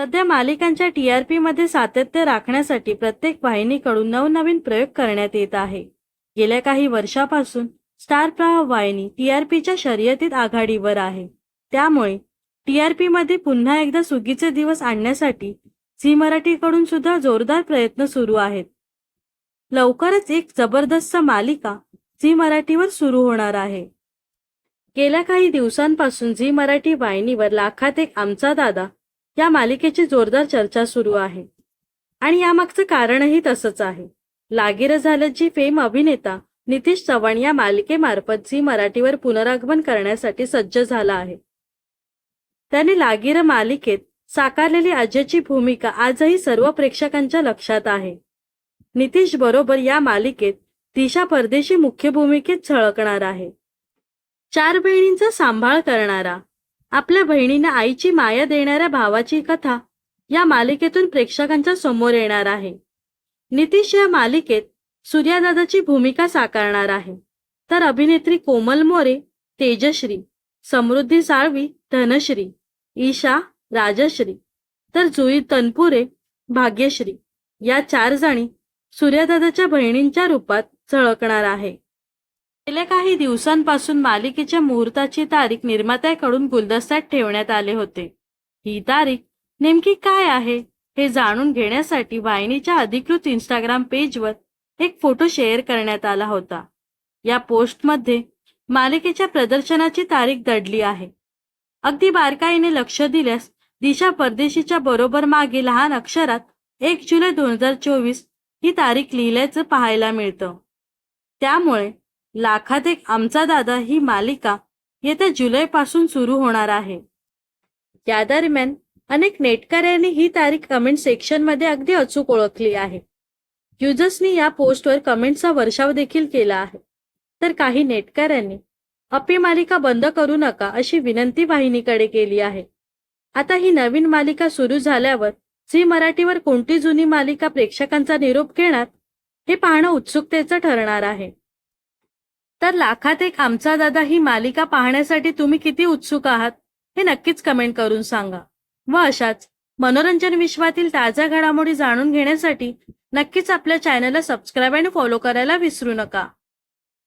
सध्या मालिकांच्या टीआरपी मध्ये सातत्य राखण्यासाठी प्रत्येक वाहिनीकडून नवनवीन प्रयोग करण्यात येत आहे. गेल्या काही वर्षापासून स्टार प्रवाह वाहिनी टीआरपीच्या शर्यतीत आघाडीवर आहे. त्यामुळे टी आर पीमध्ये पुन्हा एकदा सुगीचे दिवस आणण्यासाठी झी मराठीकडून सुद्धा जोरदार प्रयत्न सुरू आहेत. लवकरच एक जबरदस्त मालिका झी मराठीवर सुरू होणार आहे. गेल्या काही दिवसांपासून झी मराठी वाहिनीवर लाखात एक आमचा दादा या मालिकेची जोरदार चर्चा सुरू आहे. आणि यामागचं कारणही तसंच आहे. लागीर जी फेम अभिनेता नितीश चव्हाण या मालिकेमार्फत झी मराठीवर पुनरागमन करण्यासाठी सज्ज झाला आहे. त्याने लागीर मालिकेत साकारलेली अजयची भूमिका आजही सर्व प्रेक्षकांच्या लक्षात आहे. नितीश बरोबर या मालिकेत दिशा परदेशी मुख्य भूमिकेत झळकणार आहे. चार बहिणींचा सांभाळ करणारा आपल्या बहिणींना आईची माया देणाऱ्या भावाची कथा या मालिकेतून प्रेक्षकांच्या समोर येणार आहे. नितीश या मालिकेत सूर्यादादाची भूमिका साकारणार आहे. तर अभिनेत्री कोमल मोरे तेजश्री समृद्धी साळवी धनश्री ईशा राजश्री तर जुई तनपुरे भाग्यश्री या चार जणी सूर्यदादाच्या बहिणींच्या रूपात झळकणार आहे. गेल्या काही दिवसांपासून मालिकेच्या मुहूर्ताची तारीख निर्मात्याकडून गुलदस्त्यात ठेवण्यात आले होते. ही तारीख नेमकी काय आहे हे जाणून घेण्यासाठी वाहिनीच्या अधिकृत इंस्टाग्राम पेजवर एक फोटो शेअर करण्यात आला होता. या पोस्टमध्ये मालिकेच्या प्रदर्शनाची तारीख दडली आहे. अगदी बारकाईने लक्ष दिल्यास दिशा परदेशीच्या बरोबर मागे लहान अक्षरात एक जुलै दोन हजार चोवीस ही तारीख लिहिल्याचं पाहायला मिळतं. त्यामुळे लाखात एक आमचा दादा ही मालिका येत्या जुलैपासून सुरू होणार आहे. या दरम्यान अनेक नेटकऱ्यांनी ही तारीख कमेंट सेक्शनमध्ये अगदी अचूक ओळखली आहे. युजर्सनी या पोस्टवर कमेंटचा वर्षाव देखील केला आहे. तर काही नेटकऱ्यांनी अपी मालिका बंद करू नका अशी विनंती वाहिनीकडे केली आहे. आता ही नवीन मालिका सुरू झाल्यावर झी मराठीवर कोणती जुनी मालिका प्रेक्षकांचा निरोप घेणार हे पाहणं उत्सुकतेचं ठरणार आहे. तर लाखात एक आमचा दादा ही मालिका पाहण्यासाठी तुम्ही किती उत्सुक आहात? हे नक्कीच कमेंट करून सांगा. व अशाच मनोरंजन विश्वातील ताज्या घडामोडी जाणून घेण्यासाठी नक्कीच आपल्या चॅनलला सबस्क्राईब आणि फॉलो करायला विसरू नका.